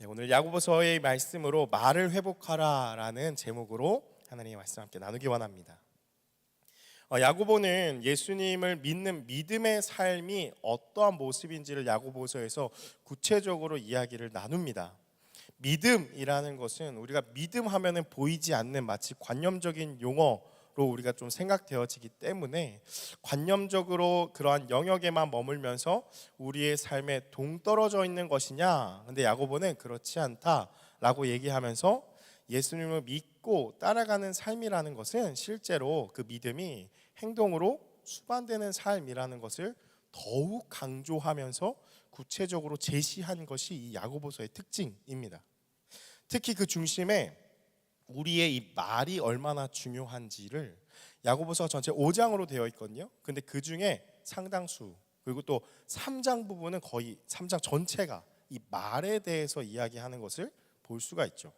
네, 오늘 야고보서의 말씀으로 말을 회복하라라는 제목으로 하나님의 말씀 함께 나누기 원합니다. 어, 야고보는 예수님을 믿는 믿음의 삶이 어떠한 모습인지를 야고보서에서 구체적으로 이야기를 나눕니다. 믿음이라는 것은 우리가 믿음 하면은 보이지 않는 마치 관념적인 용어로 우리가 좀 생각되어지기 때문에 관념적으로 그러한 영역에만 머물면서 우리의 삶에 동떨어져 있는 것이냐? 근데 야고보는 그렇지 않다라고 얘기하면서 예수님을 믿고 따라가는 삶이라는 것은 실제로 그 믿음이 행동으로 수반되는 삶이라는 것을 더욱 강조하면서 구체적으로 제시한 것이 이 야고보서의 특징입니다. 특히 그 중심에 우리의 이 말이 얼마나 중요한지를 야고보서 전체 5장으로 되어 있거든요. 근데 그 중에 상당수 그리고 또 3장 부분은 거의 3장 전체가 이 말에 대해서 이야기하는 것을 볼 수가 있죠.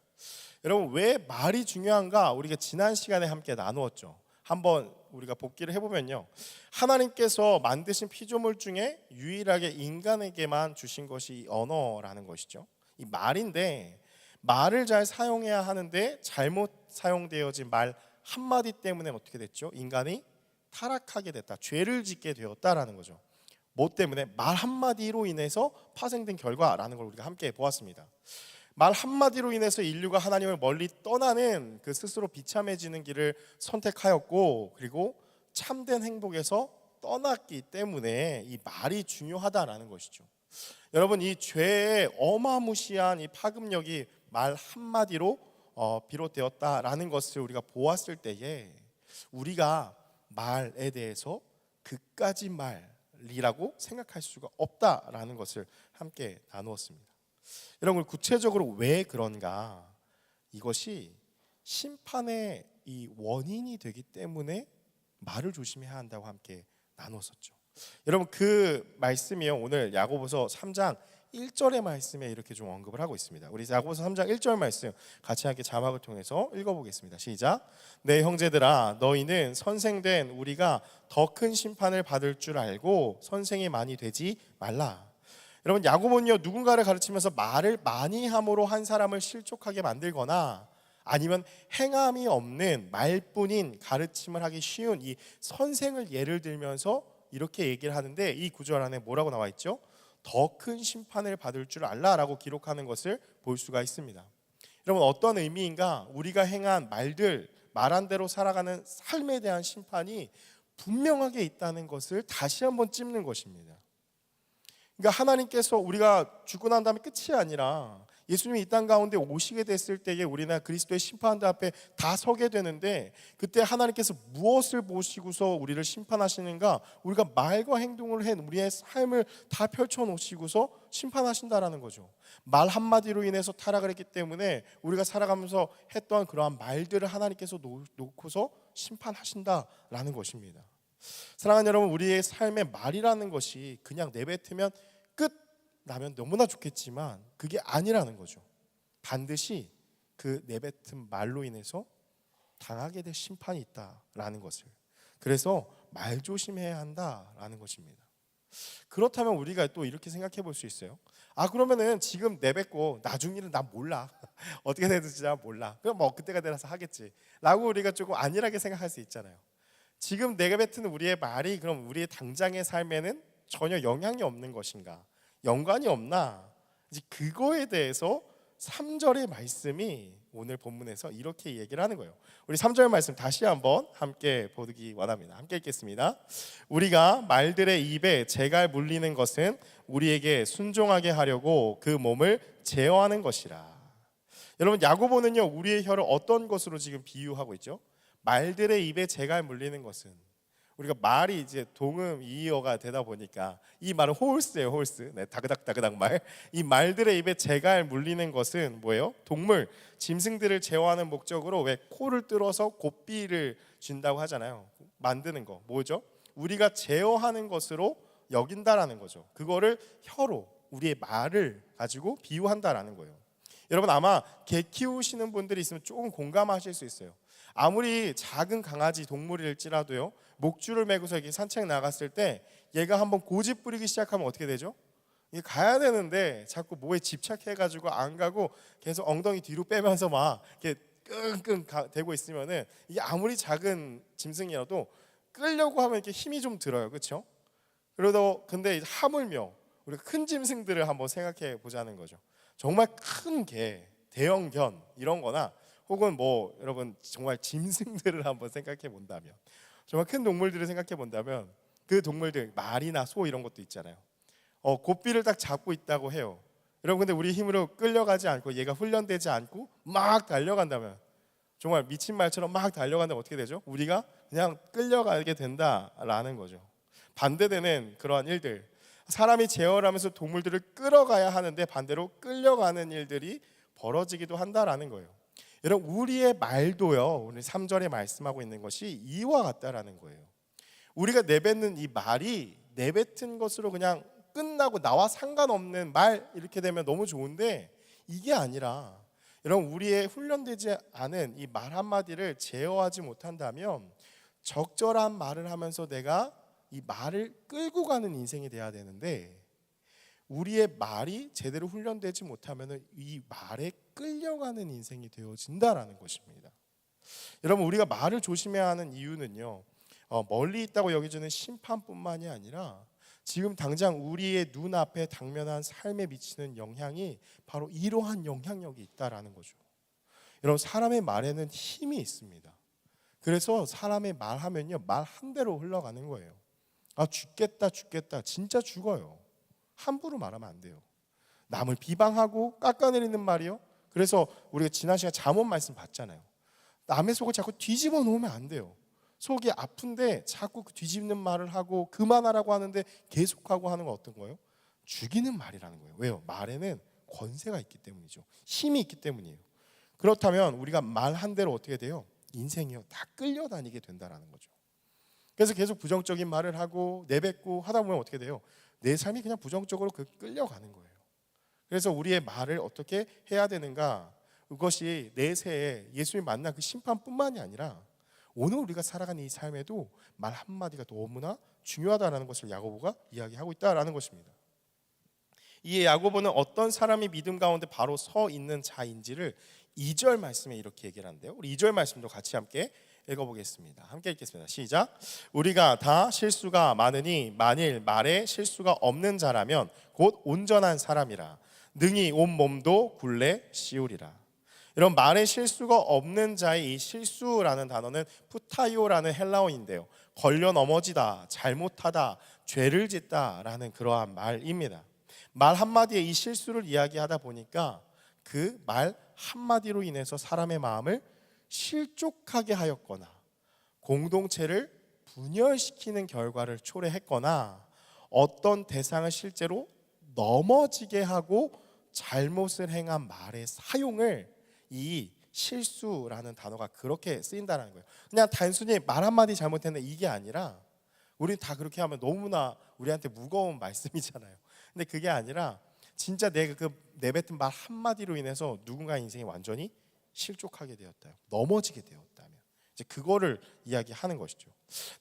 여러분 왜 말이 중요한가? 우리가 지난 시간에 함께 나누었죠. 한번 우리가 복기를 해보면요. 하나님께서 만드신 피조물 중에 유일하게 인간에게만 주신 것이 이 언어라는 것이죠. 이 말인데 말을 잘 사용해야 하는데 잘못 사용되어진 말 한마디 때문에 어떻게 됐죠? 인간이 타락하게 됐다. 죄를 짓게 되었다라는 거죠. 뭐 때문에 말 한마디로 인해서 파생된 결과라는 걸 우리가 함께 보았습니다. 말 한마디로 인해서 인류가 하나님을 멀리 떠나는 그 스스로 비참해지는 길을 선택하였고 그리고 참된 행복에서 떠났기 때문에 이 말이 중요하다라는 것이죠. 여러분 이 죄의 어마무시한 이 파급력이 말 한마디로 어, 비롯되었다라는 것을 우리가 보았을 때에 우리가 말에 대해서 그까지 말이라고 생각할 수가 없다라는 것을 함께 나누었습니다. 여러분 구체적으로 왜 그런가? 이것이 심판의 이 원인이 되기 때문에 말을 조심해야 한다고 함께 나눴었죠. 여러분 그 말씀이요 오늘 야고보서 3장 1절의 말씀에 이렇게 좀 언급을 하고 있습니다. 우리 야고보서 3장 1절 말씀 같이 함께 자막을 통해서 읽어보겠습니다. 시작. 내 형제들아 너희는 선생된 우리가 더 큰 심판을 받을 줄 알고 선생이 많이 되지 말라. 여러분 야고보는요 누군가를 가르치면서 말을 많이 함으로 한 사람을 실족하게 만들거나 아니면 행함이 없는 말뿐인 가르침을 하기 쉬운 이 선생을 예를 들면서 이렇게 얘기를 하는데 이 구절 안에 뭐라고 나와 있죠? 더 큰 심판을 받을 줄 알라라고 기록하는 것을 볼 수가 있습니다. 여러분 어떤 의미인가? 우리가 행한 말들 말한 대로 살아가는 삶에 대한 심판이 분명하게 있다는 것을 다시 한번 찝는 것입니다. 그러니까 하나님께서 우리가 죽고 난 다음에 끝이 아니라 예수님이 이 땅 가운데 오시게 됐을 때에 우리나 그리스도의 심판대 앞에 다 서게 되는데 그때 하나님께서 무엇을 보시고서 우리를 심판하시는가? 우리가 말과 행동을 해 우리의 삶을 다 펼쳐 놓으시고서 심판하신다라는 거죠. 말 한마디로 인해서 타락을 했기 때문에 우리가 살아가면서 했던 그러한 말들을 하나님께서 놓고서 심판하신다라는 것입니다. 사랑하는 여러분, 우리의 삶의 말이라는 것이 그냥 내뱉으면 끝 나면 너무나 좋겠지만 그게 아니라는 거죠. 반드시 그 내뱉은 말로 인해서 당하게 될 심판이 있다라는 것을. 그래서 말 조심해야 한다라는 것입니다. 그렇다면 우리가 또 이렇게 생각해 볼 수 있어요. 아 그러면은 지금 내뱉고 나중 일은 난 몰라. 어떻게 되는지 난 몰라. 그럼 뭐 그때가 되라서 하겠지. 라고 우리가 조금 안일하게 생각할 수 있잖아요. 지금 내가 뱉은 우리의 말이 그럼 우리의 당장의 삶에는 전혀 영향이 없는 것인가? 연관이 없나? 이제 그거에 대해서 3절의 말씀이 오늘 본문에서 이렇게 얘기를 하는 거예요. 우리 3절 말씀 다시 한번 함께 보기 원합니다. 함께 읽겠습니다. 우리가 말들의 입에 재갈 물리는 것은 우리에게 순종하게 하려고 그 몸을 제어하는 것이라. 여러분 야고보는요 우리의 혀를 어떤 것으로 지금 비유하고 있죠? 말들의 입에 재갈 물리는 것은 우리가 말이 이제 동음 이어가 되다 보니까 이 말은 홀스예요, 홀스. 네, 다그닥 다그닥 말. 이 말들의 입에 재갈 물리는 것은 뭐예요? 동물, 짐승들을 제어하는 목적으로 왜 코를 뚫어서 고삐를 준다고 하잖아요. 만드는 거 뭐죠? 우리가 제어하는 것으로 여긴다라는 거죠. 그거를 혀로 우리의 말을 가지고 비유한다라는 거예요. 여러분 아마 개 키우시는 분들이 있으면 조금 공감하실 수 있어요. 아무리 작은 강아지 동물일지라도요 목줄을 메고서 이렇게 산책 나갔을 때 얘가 한번 고집 부리기 시작하면 어떻게 되죠? 이게 가야 되는데 자꾸 뭐에 집착해가지고 안 가고 계속 엉덩이 뒤로 빼면서 막 이렇게 끙끙 가- 대고 있으면은 이게 아무리 작은 짐승이라도 끌려고 하면 이렇게 힘이 좀 들어요, 그렇죠? 그래도 근데 하물며 우리가 큰 짐승들을 한번 생각해 보자는 거죠. 정말 큰 개, 대형 견 이런거나 혹은 뭐 여러분 정말 짐승들을 한번 생각해 본다면 정말 큰 동물들을 생각해 본다면 그 동물들 말이나 소 이런 것도 있잖아요. 어, 고삐를 딱 잡고 있다고 해요. 여러분 근데 우리 힘으로 끌려가지 않고 얘가 훈련되지 않고 막 달려간다면 정말 미친 말처럼 막 달려간다면 어떻게 되죠? 우리가 그냥 끌려가게 된다라는 거죠. 반대되는 그러한 일들 사람이 제어하면서 동물들을 끌어가야 하는데 반대로 끌려가는 일들이 벌어지기도 한다라는 거예요. 여러분 우리의 말도요. 오늘 3절에 말씀하고 있는 것이 이와 같다라는 거예요. 우리가 내뱉는 이 말이 내뱉은 것으로 그냥 끝나고 나와 상관없는 말 이렇게 되면 너무 좋은데 이게 아니라 여러분 우리의 훈련되지 않은 이 말 한마디를 제어하지 못한다면 적절한 말을 하면서 내가 이 말을 끌고 가는 인생이 돼야 되는데 우리의 말이 제대로 훈련되지 못하면 이 말에 끌려가는 인생이 되어진다라는 것입니다. 여러분 우리가 말을 조심해야 하는 이유는요. 어, 멀리 있다고 여겨지는 심판뿐만이 아니라 지금 당장 우리의 눈앞에 당면한 삶에 미치는 영향이 바로 이러한 영향력이 있다라는 거죠. 여러분 사람의 말에는 힘이 있습니다. 그래서 사람의 말하면요 말 한 대로 흘러가는 거예요. 아 죽겠다 죽겠다 진짜 죽어요. 함부로 말하면 안 돼요. 남을 비방하고 깎아내리는 말이요. 그래서 우리가 지난 시간 잠언 말씀 봤잖아요. 남의 속을 자꾸 뒤집어 놓으면 안 돼요. 속이 아픈데 자꾸 그 뒤집는 말을 하고 그만하라고 하는데 계속하고 하는 건 어떤 거예요? 죽이는 말이라는 거예요. 왜요? 말에는 권세가 있기 때문이죠. 힘이 있기 때문이에요. 그렇다면 우리가 말 한 대로 어떻게 돼요? 인생이요 다 끌려다니게 된다라는 거죠. 그래서 계속 부정적인 말을 하고 내뱉고 하다 보면 어떻게 돼요? 내 삶이 그냥 부정적으로 그 끌려가는 거예요. 그래서 우리의 말을 어떻게 해야 되는가? 그것이 내세에 예수님 만난 그 심판뿐만이 아니라 오늘 우리가 살아가는 이 삶에도 말 한마디가 너무나 중요하다라는 것을 야고보가 이야기하고 있다라는 것입니다. 이에 야고보는 어떤 사람이 믿음 가운데 바로 서 있는 자인지를 2절 말씀에 이렇게 얘기를 하는데요. 우리 2절 말씀도 같이 함께 읽어보겠습니다. 함께 읽겠습니다. 시작. 우리가 다 실수가 많으니 만일 말에 실수가 없는 자라면 곧 온전한 사람이라 능히 온 몸도 굴레 씌우리라. 이런 말에 실수가 없는 자의 이 실수라는 단어는 푸타이오라는 헬라어인데요. 걸려 넘어지다, 잘못하다, 죄를 짓다라는 그러한 말입니다. 말 한마디에 이 실수를 이야기하다 보니까 그 말 한마디로 인해서 사람의 마음을 실족하게 하였거나 공동체를 분열시키는 결과를 초래했거나 어떤 대상을 실제로 넘어지게 하고 잘못을 행한 말의 사용을 이 실수라는 단어가 그렇게 쓰인다는 거예요. 그냥 단순히 말 한마디 잘못했는데 이게 아니라 우리 다 그렇게 하면 너무나 우리한테 무거운 말씀이잖아요. 근데 그게 아니라 진짜 내가 그 내뱉은 말 한마디로 인해서 누군가 인생이 완전히 실족하게 되었다. 넘어지게 되었다면 이제 그거를 이야기하는 것이죠.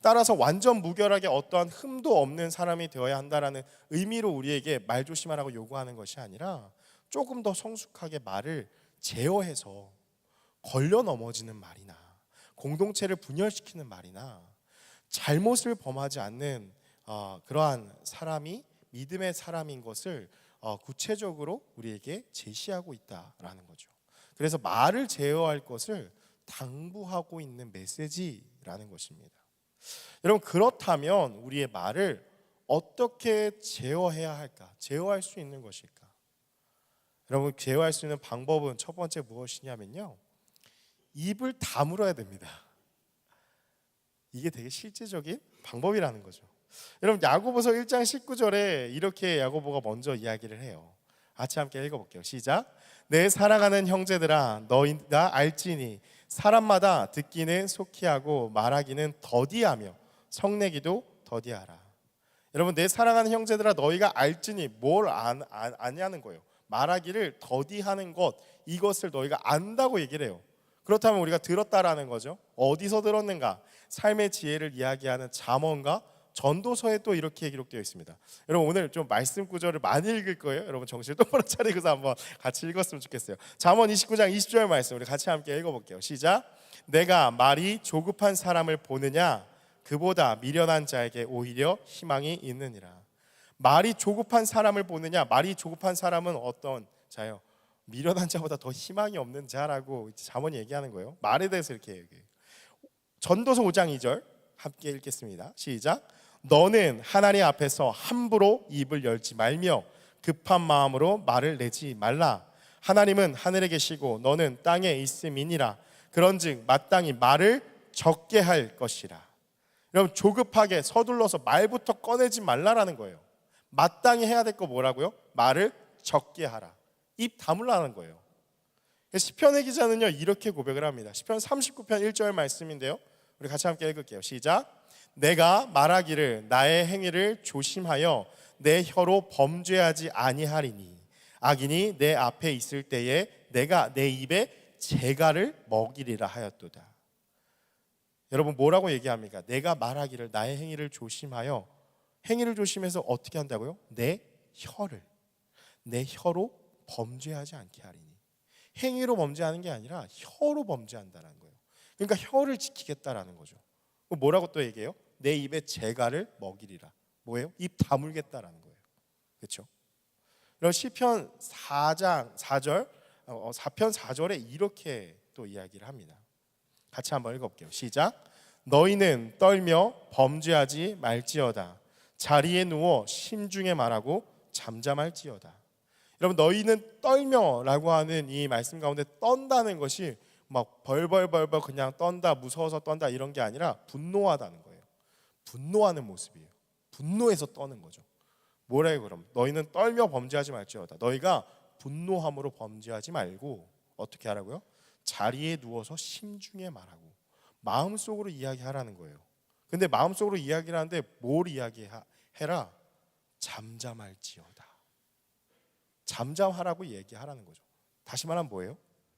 따라서 완전 무결하게 어떠한 흠도 없는 사람이 되어야 한다라는 의미로 우리에게 말 조심하라고 요구하는 것이 아니라 조금 더 성숙하게 말을 제어해서 걸려 넘어지는 말이나 공동체를 분열시키는 말이나 잘못을 범하지 않는 어, 그러한 사람이 믿음의 사람인 것을 어, 구체적으로 우리에게 제시하고 있다라는 거죠. 그래서 말을 제어할 것을 당부하고 있는 메시지라는 것입니다. 여러분 그렇다면 우리의 말을 어떻게 제어해야 할까? 제어할 수 있는 것일까? 여러분 제어할 수 있는 방법은 첫 번째 무엇이냐면요. 입을 다물어야 됩니다. 이게 되게 실제적인 방법이라는 거죠. 여러분 야고보서 1장 19절에 이렇게 야고보가 먼저 이야기를 해요. 같이 함께 읽어볼게요. 시작. 내 사랑하는 형제들아 너희가 알지니 사람마다 듣기는 속히 하고 말하기는 더디하며 성내기도 더디하라. 여러분 내 사랑하는 형제들아 너희가 알지니 뭘 안, 안, 아냐는 거예요. 말하기를 더디하는 것 이것을 너희가 안다고 얘기를 해요. 그렇다면 우리가 들었다라는 거죠. 어디서 들었는가? 삶의 지혜를 이야기하는 잠언과 전도서에 또 이렇게 기록되어 있습니다. 여러분 오늘 좀 말씀 구절을 많이 읽을 거예요. 여러분 정신 똑바로 차리고서 한번 같이 읽었으면 좋겠어요. 잠언 29장 20절 말씀 우리 같이 함께 읽어볼게요. 시작. 내가 말이 조급한 사람을 보느냐 그보다 미련한 자에게 오히려 희망이 있느니라. 말이 조급한 사람을 보느냐 말이 조급한 사람은 어떤 자요? 미련한 자보다 더 희망이 없는 자라고 잠언이 얘기하는 거예요. 말에 대해서 이렇게 얘기해요. 전도서 5장 2절 함께 읽겠습니다. 시작. 너는 하나님 앞에서 함부로 입을 열지 말며 급한 마음으로 말을 내지 말라. 하나님은 하늘에 계시고 너는 땅에 있음이니라. 그런즉 마땅히 말을 적게 할 것이라. 여러분 조급하게 서둘러서 말부터 꺼내지 말라라는 거예요. 마땅히 해야 될 거 뭐라고요? 말을 적게 하라. 입 다물라는 거예요. 시편의 기자는요 이렇게 고백을 합니다. 시편 39편 1절 말씀인데요. 우리 같이 함께 읽을게요. 시작. 내가 말하기를 나의 행위를 조심하여 내 혀로 범죄하지 아니하리니 악인이 내 앞에 있을 때에 내가 내 입에 재갈을 먹이리라 하였도다. 여러분 뭐라고 얘기합니까? 내가 말하기를 나의 행위를 조심하여 행위를 조심해서 어떻게 한다고요? 내 혀를 내 혀로 범죄하지 않게 하리니 행위로 범죄하는 게 아니라 혀로 범죄한다는 거예요. 그러니까 혀를 지키겠다라는 거죠. 뭐라고 또 얘기해요? 내 입에 재갈을 먹이리라. 뭐예요? 입 다물겠다라는 거예요. 그렇죠? 그럼 시편 4장 4절 어, 4편 4절에 이렇게 또 이야기를 합니다. 같이 한번 읽어 볼게요. 시작. 너희는 떨며 범죄하지 말지어다. 자리에 누워 심중에 말하고 잠잠할지어다. 여러분 너희는 떨며라고 하는 이 말씀 가운데 떤다는 것이 막 벌벌벌벌 그냥 떤다 무서워서 떤다 이런 게 아니라 분노하다는 거예요. 분노하는 모습이에요. 분노해서 떠는 거죠. 뭐래요 그럼? 너희는 떨며 범죄하지 말지어다. 너희가 분노함으로 범죄하지 말고 어떻게 하라고요? 자리에 누워서 심중에 말하고 마음속으로 이야기하라는 거예요. 근데 마음속으로 이야기를 하는데 뭘 이야기해라? 잠잠할지어다. 잠잠하라고 얘기하라는 거죠. 다시 말하면 뭐예요?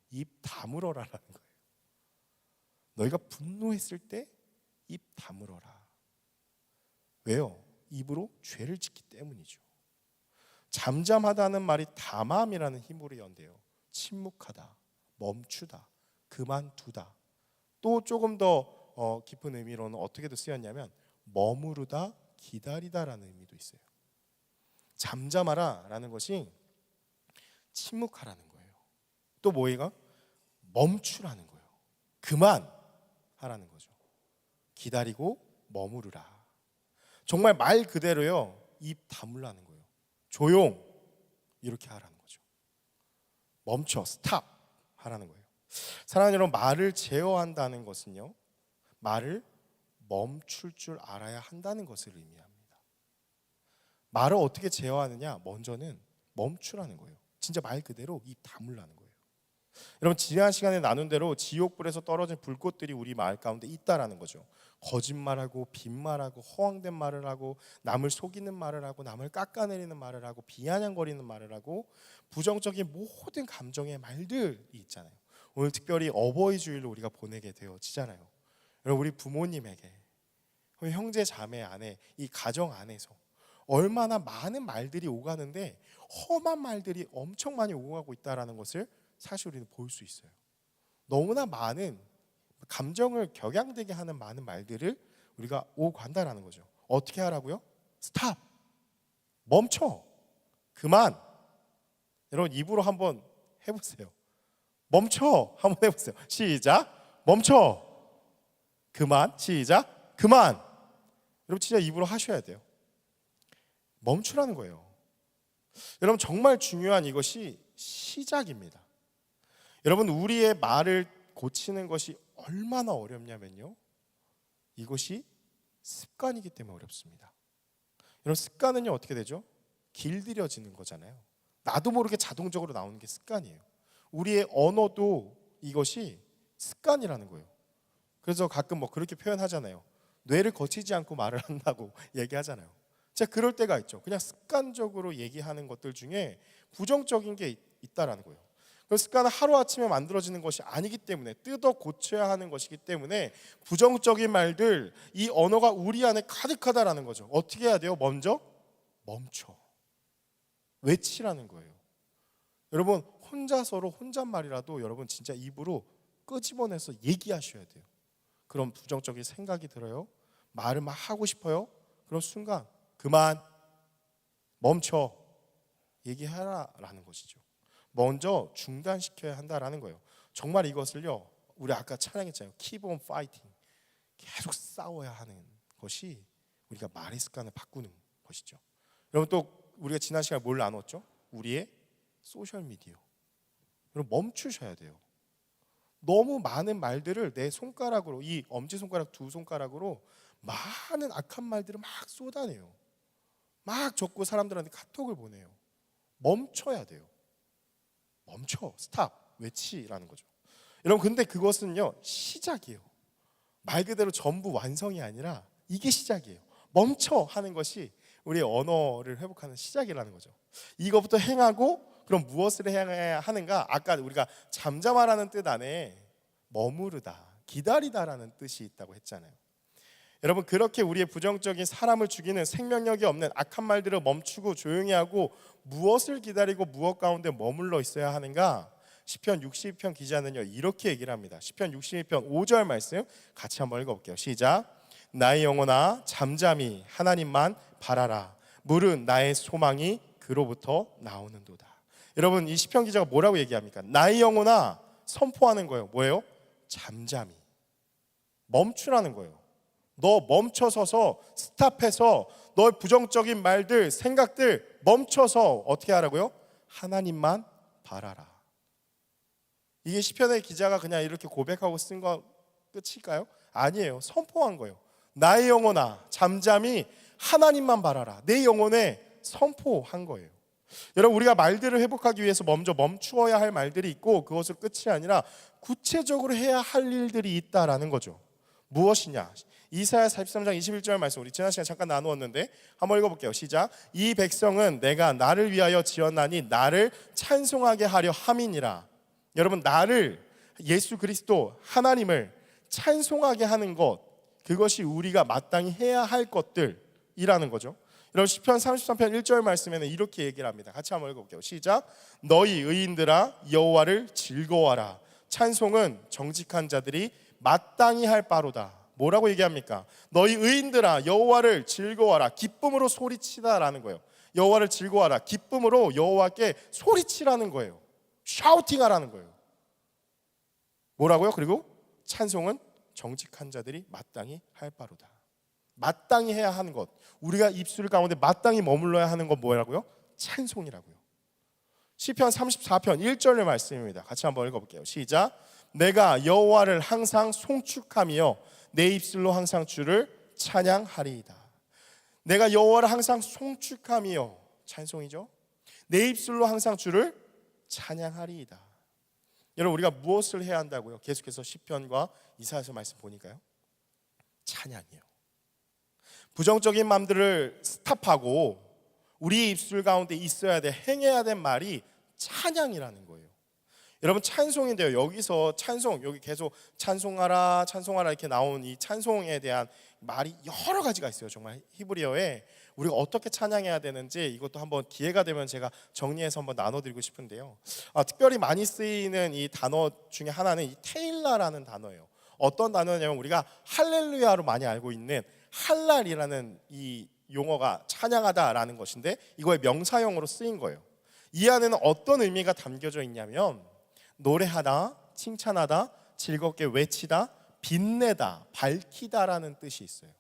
입 다물어라라는 거예요. 너희가 분노했을 때 입 다물어라. 왜요? 입으로 죄를 짓기 때문이죠. 잠잠하다는 말이 담함이라는 힘으로 연대요. 침묵하다, 멈추다, 그만두다. 또 조금 더 어, 깊은 의미로는 어떻게도 쓰였냐면 머무르다, 기다리다라는 의미도 있어요. 잠잠하라라는 것이 침묵하라는 거예요. 또 뭐예요? 멈추라는 거예요. 그만 하라는 거죠. 기다리고 머무르라. 정말 말 그대로요. 입 다물라는 거예요. 조용 이렇게 하라는 거죠. 멈춰 스탑 하라는 거예요. 사랑하는 여러분 말을 제어한다는 것은요. 말을 멈출 줄 알아야 한다는 것을 의미합니다. 말을 어떻게 제어하느냐? 먼저는 멈추라는 거예요. 진짜 말 그대로 입 다물라는 거예요. 여러분 지난 시간에 나눈 대로 지옥불에서 떨어진 불꽃들이 우리 마을 가운데 있다라는 거죠. 거짓말하고 빈말하고 허황된 말을 하고 남을 속이는 말을 하고 남을 깎아내리는 말을 하고 비아냥거리는 말을 하고 부정적인 모든 감정의 말들이 있잖아요. 오늘 특별히 어버이 주일로 우리가 보내게 되어지잖아요. 여러분 우리 부모님에게 형제 자매 안에 이 가정 안에서 얼마나 많은 말들이 오가는데 험한 말들이 엄청 많이 오가고 있다라는 것을 사실 우리는 볼 수 있어요. 너무나 많은 감정을 격양되게 하는 많은 말들을 우리가 오간다라는 거죠. 어떻게 하라고요? 스탑. 멈춰. 그만. 여러분 입으로 한번 해 보세요. 멈춰. 한번 해 보세요. 시작. 멈춰. 그만. 시작. 그만. 여러분 진짜 입으로 하셔야 돼요. 멈추라는 거예요. 여러분 정말 중요한 이것이 시작입니다. 여러분 우리의 말을 고치는 것이 얼마나 어렵냐면요. 이것이 습관이기 때문에 어렵습니다. 여러분 습관은요 어떻게 되죠? 길들여지는 거잖아요. 나도 모르게 자동적으로 나오는 게 습관이에요. 우리의 언어도 이것이 습관이라는 거예요. 그래서 가끔 뭐 그렇게 표현하잖아요. 뇌를 거치지 않고 말을 한다고 얘기하잖아요. 자 그럴 때가 있죠. 그냥 습관적으로 얘기하는 것들 중에 부정적인 게 있다라는 거예요. 그 습관은 하루 아침에 만들어지는 것이 아니기 때문에 뜯어 고쳐야 하는 것이기 때문에 부정적인 말들 이 언어가 우리 안에 가득하다라는 거죠. 어떻게 해야 돼요? 먼저 멈춰 외치라는 거예요. 여러분 혼자서로 혼잣말이라도 여러분 진짜 입으로 끄집어내서 얘기하셔야 돼요. 그런 부정적인 생각이 들어요. 말을 막 하고 싶어요. 그런 순간 그만 멈춰 얘기하라라는 것이죠. 먼저 중단시켜야 한다라는 거예요. 정말 이것을요. 우리 아까 찬양했잖아요. On fighting. 계속 싸워야 하는 것이 우리가 말의 습관을 바꾸는 것이죠. 여러분 또 우리가 지난 시간에 뭘 나눴죠? 우리의 소셜 미디어. 여러분 멈추셔야 돼요. 너무 많은 말들을 내 손가락으로 이 엄지 손가락 두 손가락으로 많은 악한 말들을 막 쏟아내요. 막 적고 사람들한테 카톡을 보내요. 멈춰야 돼요. 멈춰, 스탑, 외치라는 거죠. 여러분 근데 그것은요 시작이에요. 말 그대로 전부 완성이 아니라 이게 시작이에요. 멈춰 하는 것이 우리의 언어를 회복하는 시작이라는 거죠. 이것부터 행하고 그럼 무엇을 해야 하는가? 아까 우리가 잠잠하라는 뜻 안에 머무르다, 기다리다라는 뜻이 있다고 했잖아요. 여러분 그렇게 우리의 부정적인 사람을 죽이는 생명력이 없는 악한 말들을 멈추고 조용히 하고 무엇을 기다리고 무엇 가운데 머물러 있어야 하는가? 시편 62편 기자는요 이렇게 얘기를 합니다. 시편 62편 5절 말씀 같이 한번 읽어볼게요. 시작. 나의 영혼아 잠잠히 하나님만 바라라. 물은 나의 소망이 그로부터 나오는도다. 여러분 이 시편 기자가 뭐라고 얘기합니까? 나의 영혼아 선포하는 거예요. 뭐예요? 잠잠히 멈추라는 거예요. 너 멈춰서서 스탑해서 너의 부정적인 말들, 생각들 멈춰서 어떻게 하라고요? 하나님만 바라라. 이게 시편의 기자가 그냥 이렇게 고백하고 쓴 거 끝일까요? 아니에요. 선포한 거예요. 나의 영혼아 잠잠히 하나님만 바라라. 내 영혼에 선포한 거예요. 여러분 우리가 말들을 회복하기 위해서 먼저 멈추어야 할 말들이 있고 그것을 끝이 아니라 구체적으로 해야 할 일들이 있다라는 거죠. 무엇이냐? 이사야 43장 21절 말씀 우리 지난 시간 잠깐 나누었는데 한번 읽어볼게요. 시작. 이 백성은 내가 나를 위하여 지었나니 나를 찬송하게 하려 함이니라. 여러분 나를 예수 그리스도 하나님을 찬송하게 하는 것 그것이 우리가 마땅히 해야 할 것들이라는 거죠. 여러분 시편 33편 1절 말씀에는 이렇게 얘기를 합니다. 같이 한번 읽어볼게요. 시작. 너희 의인들아 여호와를 즐거워하라. 찬송은 정직한 자들이 마땅히 할 바로다. 뭐라고 얘기합니까? 너희 의인들아 여호와를 즐거워하라. 기쁨으로 소리치다라는 거예요. 여호와를 즐거워하라. 기쁨으로 여호와께 소리치라는 거예요. 샤우팅하라는 거예요. 뭐라고요? 그리고 찬송은 정직한 자들이 마땅히 할 바로다. 마땅히 해야 하는 것. 우리가 입술 가운데 마땅히 머물러야 하는 건 뭐라고요? 찬송이라고요. 시편 34편 1절의 말씀입니다. 같이 한번 읽어 볼게요. 시작. 내가 여호와를 항상 송축하며 내 입술로 항상 주를 찬양하리이다. 내가 여호와를 항상 송축하며 찬송이죠. 내 입술로 항상 주를 찬양하리이다. 여러분 우리가 무엇을 해야 한다고요? 계속해서 시편과 이사야서 말씀 보니까요. 찬양이요. 부정적인 마음들을 스탑하고 우리 입술 가운데 있어야 돼 행해야 될 말이 찬양이라는 거예요. 여러분 찬송인데요. 여기서 찬송 여기 계속 찬송하라 찬송하라 이렇게 나온 이 찬송에 대한 말이 여러 가지가 있어요. 정말 히브리어에 우리가 어떻게 찬양해야 되는지 이것도 한번 기회가 되면 제가 정리해서 한번 나눠드리고 싶은데요. 아, 특별히 많이 쓰이는 이 단어 중에 하나는 이 테일라라는 단어예요. 어떤 단어냐면 우리가 할렐루야로 많이 알고 있는 할랄이라는 이 용어가 찬양하다라는 것인데 이거의 명사형으로 쓰인 거예요. 이 안에는 어떤 의미가 담겨져 있냐면 노래하다, 칭찬하다, 즐겁게 외치다, 빛내다, 밝히다라는 뜻이 있어요.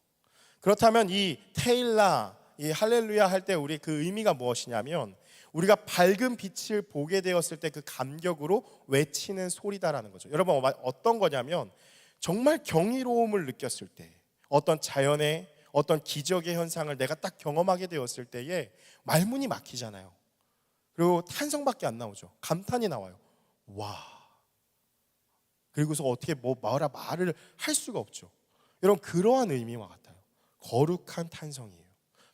그렇다면 이 테일라, 이 할렐루야 할 때 우리 그 의미가 무엇이냐면 우리가 밝은 빛을 보게 되었을 때 그 감격으로 외치는 소리다라는 거죠. 여러분 어떤 거냐면 정말 경이로움을 느꼈을 때 어떤 자연의 어떤 기적의 현상을 내가 딱 경험하게 되었을 때에 말문이 막히잖아요. 그리고 탄성밖에 안 나오죠. 감탄이 나와요. 와. 그리고서 어떻게 뭐 말아 말을 할 수가 없죠. 여러분 그러한 의미와 같아요. 거룩한 탄성이에요.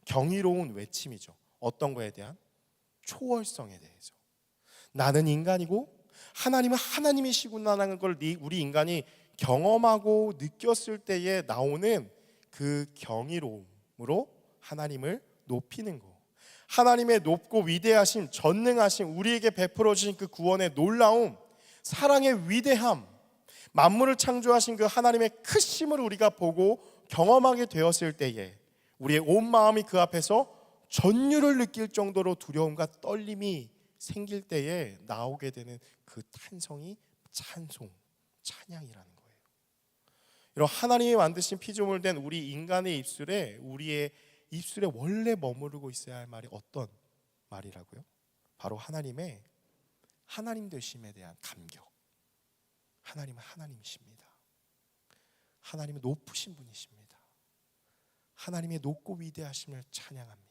경이로운 외침이죠. 어떤 거에 대한 초월성에 대해서. 나는 인간이고 하나님은 하나님이시구나라는 걸 니- 우리 인간이 경험하고 느꼈을 때에 나오는 그 경이로움으로 하나님을 높이는 거. 하나님의 높고 위대하신 전능하신 우리에게 베풀어 주신 그 구원의 놀라움, 사랑의 위대함, 만물을 창조하신 그 하나님의 크심을 우리가 보고 경험하게 되었을 때에 우리의 온 마음이 그 앞에서 전율을 느낄 정도로 두려움과 떨림이 생길 때에 나오게 되는 그 탄성이 찬송, 찬양이라는 거예요. 이런 하나님이 만드신 피조물 된 우리 인간의 입술에 우리의 입술에 원래 머무르고 있어야 할 말이 어떤 말이라고요? 바로 하나님의 하나님 되심에 대한 감격. 하나님은 하나님이십니다. 하나님은 높으신 분이십니다. 하나님의 높고 위대하심을 찬양합니다.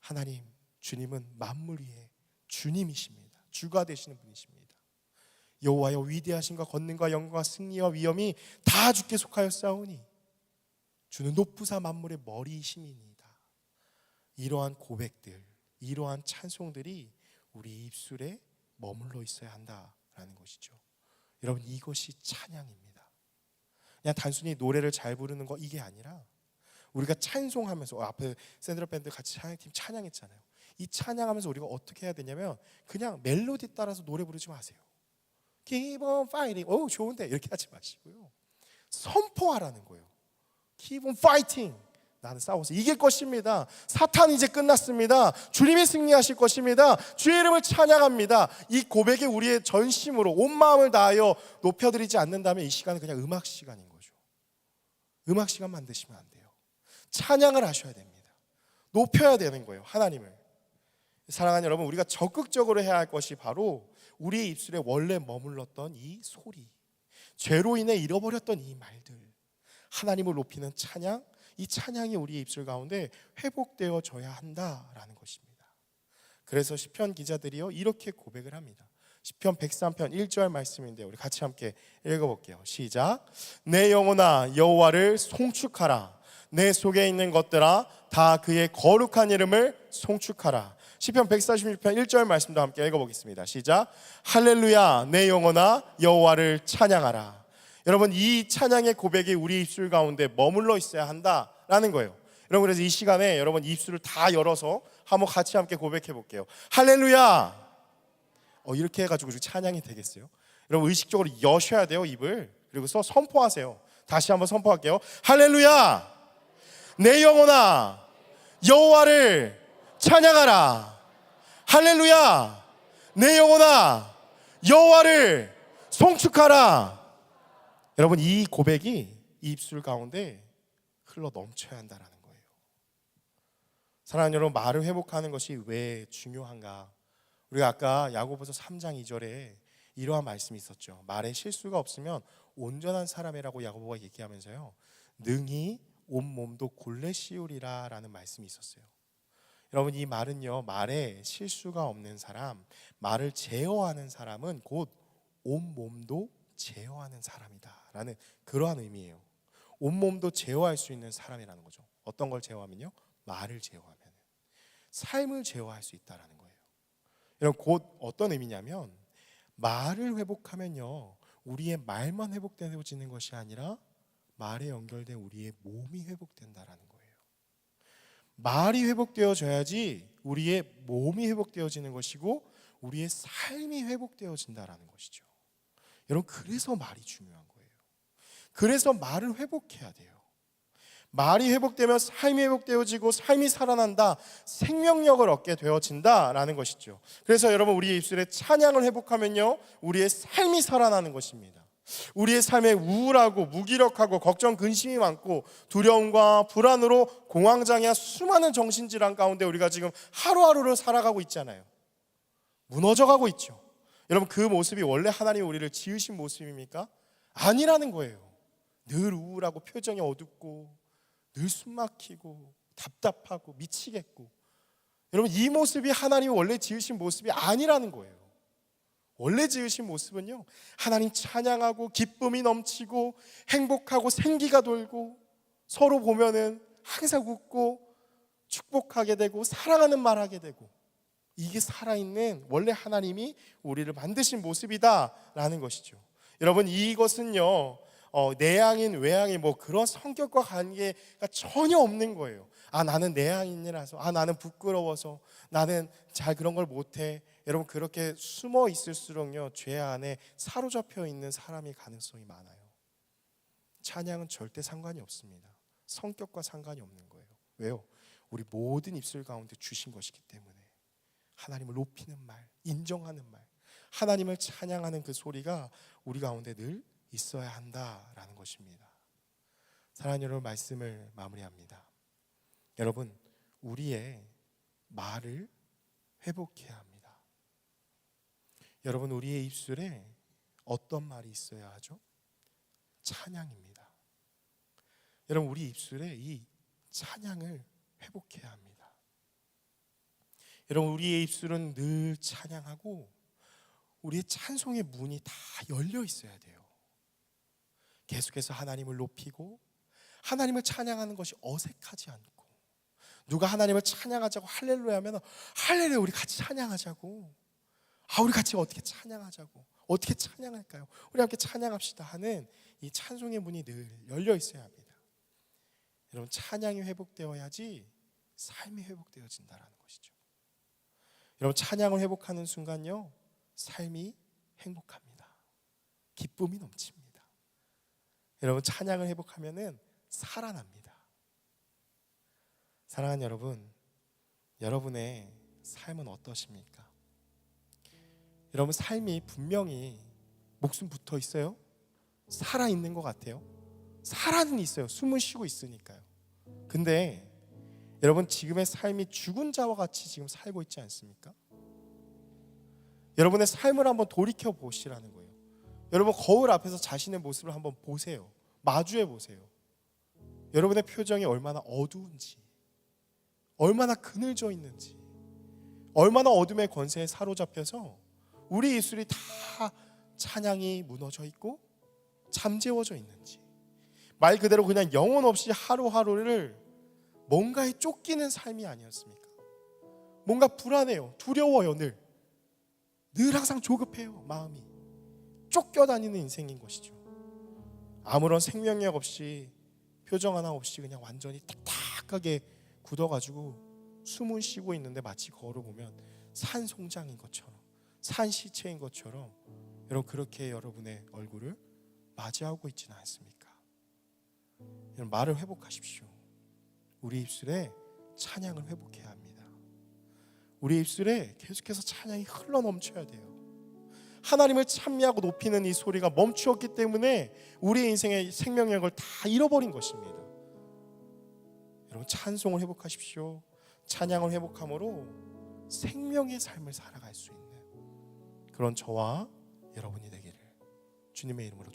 하나님, 주님은 만물 위의 주님이십니다. 주가 되시는 분이십니다. 여호와여 위대하신과 권능과 영광과 승리와 위엄이 다 주께 속하였사오니 주는 높으사 만물의 머리이심이니이다. 이러한 고백들, 이러한 찬송들이 우리 입술에 머물러 있어야 한다라는 것이죠. 여러분 이것이 찬양입니다. 그냥 단순히 노래를 잘 부르는 거 이게 아니라 우리가 찬송하면서 어, 앞에 샌드라 밴드 같이 찬양팀 찬양했잖아요. 이 찬양하면서 우리가 어떻게 해야 되냐면 그냥 멜로디 따라서 노래 부르지 마세요. Keep on fighting. 오 좋은데 이렇게 하지 마시고요. 선포하라는 거예요. Keep on fighting. 나는 싸워서 이길 것입니다. 사탄 이제 끝났습니다. 주님이 승리하실 것입니다. 주의 이름을 찬양합니다. 이 고백에 우리의 전심으로 온 마음을 다하여 높여드리지 않는다면 이 시간은 그냥 음악 시간인 거죠. 음악 시간 만드시면 안 돼요. 찬양을 하셔야 됩니다. 높여야 되는 거예요. 하나님을. 사랑하는 여러분, 우리가 적극적으로 해야 할 것이 바로 우리의 입술에 원래 머물렀던 이 소리, 죄로 인해 잃어버렸던 이 말들, 하나님을 높이는 찬양, 이 찬양이 우리의 입술 가운데 회복되어져야 한다라는 것입니다. 그래서 시편 기자들이요 이렇게 고백을 합니다. 시편 103편 1절 말씀인데 우리 같이 함께 읽어 볼게요. 시작. 내 영혼아 여호와를 송축하라. 내 속에 있는 것들아 다 그의 거룩한 이름을 송축하라. 시편 146편 1절 말씀도 함께 읽어 보겠습니다. 시작. 할렐루야 내 영혼아 여호와를 찬양하라. 여러분 이 찬양의 고백이 우리 입술 가운데 머물러 있어야 한다라는 거예요. 여러분 그래서 이 시간에 여러분 입술을 다 열어서 한번 같이 함께 고백해 볼게요. 할렐루야. 어 이렇게 해가지고 찬양이 되겠어요. 여러분 의식적으로 여셔야 돼요 입을 그리고서 선포하세요. 다시 한번 선포할게요. 할렐루야. 내 영혼아 여호와를 찬양하라. 할렐루야. 내 영혼아 여호와를 송축하라. 여러분 이 고백이 이 입술 가운데 흘러 넘쳐야 한다라는 거예요. 사랑하는 여러분 말을 회복하는 것이 왜 중요한가? 우리가 아까 야고보서 3장 2절에 이러한 말씀이 있었죠. 말에 실수가 없으면 온전한 사람이라고 야고보가 얘기하면서요. 능히 온 몸도 굴레 씌우리라라는 말씀이 있었어요. 여러분 이 말은요. 말에 실수가 없는 사람, 말을 제어하는 사람은 곧 온 몸도 제어하는 사람이다 라는 그러한 의미예요. 온 몸도 제어할 수 있는 사람이라는 거죠. 어떤 걸 제어하면요? 말을 제어하면 삶을 제어할 수 있다라는 거예요. 여러분 곧 어떤 의미냐면 말을 회복하면요. 우리의 말만 회복되어지는 것이 아니라 말에 연결된 우리의 몸이 회복된다라는 거예요. 말이 회복되어져야지 우리의 몸이 회복되어지는 것이고 우리의 삶이 회복되어진다라는 것이죠. 여러분 그래서 말이 중요한 거예요. 그래서 말을 회복해야 돼요. 말이 회복되면 삶이 회복되어지고 삶이 살아난다. 생명력을 얻게 되어진다라는 것이죠. 그래서 여러분 우리의 입술에 찬양을 회복하면요. 우리의 삶이 살아나는 것입니다. 우리의 삶에 우울하고 무기력하고 걱정 근심이 많고 두려움과 불안으로 공황장애와 수많은 정신질환 가운데 우리가 지금 하루하루를 살아가고 있잖아요. 무너져가고 있죠. 여러분 그 모습이 원래 하나님이 우리를 지으신 모습입니까? 아니라는 거예요. 늘 우울하고 표정이 어둡고 늘 숨막히고 답답하고 미치겠고 여러분 이 모습이 하나님이 원래 지으신 모습이 아니라는 거예요. 원래 지으신 모습은요. 하나님 찬양하고 기쁨이 넘치고 행복하고 생기가 돌고 서로 보면은 항상 웃고 축복하게 되고 사랑하는 말 하게 되고 이게 살아있는 원래 하나님이 우리를 만드신 모습이다라는 것이죠. 여러분 이것은요 어, 내향인 외향인 뭐 그런 성격과 관계가 전혀 없는 거예요. 아 나는 내향인이라서 아 나는 부끄러워서 나는 잘 그런 걸 못해. 여러분 그렇게 숨어 있을수록요 죄 안에 사로잡혀 있는 사람이 가능성이 많아요. 찬양은 절대 상관이 없습니다. 성격과 상관이 없는 거예요. 왜요? 우리 모든 입술 가운데 주신 것이기 때문에 하나님을 높이는 말, 인정하는 말, 하나님을 찬양하는 그 소리가 우리 가운데 늘 있어야 한다라는 것입니다. 사랑하는 여러분 말씀을 마무리합니다. 여러분 우리의 말을 회복해야 합니다. 여러분 우리의 입술에 어떤 말이 있어야 하죠? 찬양입니다. 여러분 우리 입술에 이 찬양을 회복해야 합니다. 여러분 우리의 입술은 늘 찬양하고 우리의 찬송의 문이 다 열려 있어야 돼요. 계속해서 하나님을 높이고 하나님을 찬양하는 것이 어색하지 않고 누가 하나님을 찬양하자고 할렐루야 하면 할렐루야 우리 같이 찬양하자고 아 우리 같이 어떻게 찬양하자고 어떻게 찬양할까요? 우리 함께 찬양합시다 하는 이 찬송의 문이 늘 열려 있어야 합니다. 여러분 찬양이 회복되어야지 삶이 회복되어진다라는 것이죠. 여러분 찬양을 회복하는 순간요 삶이 행복합니다. 기쁨이 넘칩니다. 여러분 찬양을 회복하면은 살아납니다. 사랑하는 여러분, 여러분의 삶은 어떠십니까? 여러분 삶이 분명히 목숨 붙어 있어요. 살아 있는 것 같아요. 살아는 있어요. 숨을 쉬고 있으니까요. 근데 여러분 지금의 삶이 죽은 자와 같이 지금 살고 있지 않습니까? 여러분의 삶을 한번 돌이켜 보시라는 거예요. 여러분 거울 앞에서 자신의 모습을 한번 보세요. 마주해 보세요. 여러분의 표정이 얼마나 어두운지, 얼마나 그늘져 있는지, 얼마나 어둠의 권세에 사로잡혀서 우리 입술이 다 찬양이 무너져 있고 잠재워져 있는지, 말 그대로 그냥 영혼 없이 하루하루를 뭔가에 쫓기는 삶이 아니었습니까? 뭔가 불안해요, 두려워요, 늘. 늘 항상 조급해요, 마음이. 쫓겨다니는 인생인 것이죠. 아무런 생명력 없이 표정 하나 없이 그냥 완전히 딱딱하게 굳어가지고 숨을 쉬고 있는데 마치 걸어보면 산 송장인 것처럼 산 시체인 것처럼 여러분 그렇게 여러분의 얼굴을 맞이하고 있지는 않습니까? 여러분 말을 회복하십시오. 우리 입술에 찬양을 회복해야 합니다. 우리 입술에 계속해서 찬양이 흘러 넘쳐야 돼요. 하나님을 찬미하고 높이는 이 소리가 멈추었기 때문에 우리의 인생의 생명력을 다 잃어버린 것입니다. 여러분 찬송을 회복하십시오. 찬양을 회복함으로 생명의 삶을 살아갈 수 있는 그런 저와 여러분이 되기를 주님의 이름으로